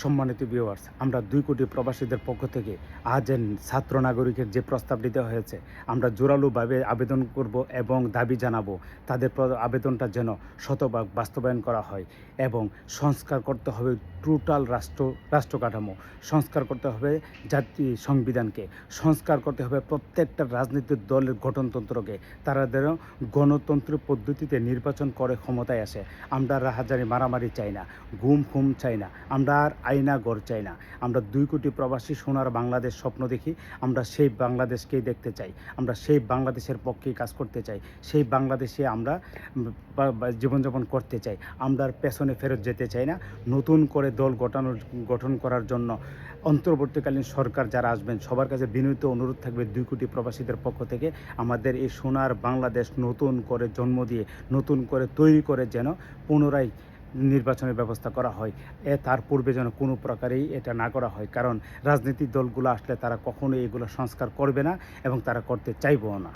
সম্মানিত ভিউয়ার্স আমরা দুই কোটি প্রবাসীদের পক্ষ থেকে আজ ছাত্র নাগরিকের যে প্রস্তাব দেওয়া হয়েছে, আমরা জোরালোভাবে আবেদন করব এবং দাবি জানাব তাদের আবেদনটা যেন শতভাগ বাস্তবায়ন করা হয় এবং সংস্কার করতে হবে টোটাল রাষ্ট্র রাষ্ট্র কাঠামো সংস্কার করতে হবে জাতি সংবিধানকে। সংস্কার করতে হবে প্রত্যেকটা রাজনৈতিক দলের গঠনতন্ত্রকে। তারা যেন গণতন্ত্র পদ্ধতিতে নির্বাচন করে ক্ষমতায় আসে। আমরা রাহাজারি মারামারি চাই না, গুম ফুম চাই না। আমরা আর আইনা গড় চাই না। আমরা দুই কোটি প্রবাসী সোনার বাংলাদেশ স্বপ্ন দেখি, আমরা সেই বাংলাদেশকেই দেখতে চাই। আমরা সেই বাংলাদেশের পক্ষেই কাজ করতে চাই। সেই বাংলাদেশে আমরা জীবনযাপন করতে চাই। আমরা পেছনে ফেরত যেতে চাই না। নতুন করে দল গঠনের, গঠন করার জন্য অন্তর্বর্তীকালীন সরকার যারা আসবেন, সবার কাছে বিনীত অনুরোধ থাকবে দুই কোটি প্রবাসীদের পক্ষ থেকে আমাদের এই সোনার বাংলাদেশ নতুন করে জন্ম দিয়ে, নতুন করে তৈরি করে যেন পুনরায় নির্বাচনের ব্যবস্থা করা হয়। এ তার পূর্বে যেন কোনো প্রকারেই এটা না করা হয়। কারণ রাজনৈতিক দলগুলো আসলে তারা কখনোই এগুলো সংস্কার করবে না এবং তারা করতে চাইবও না।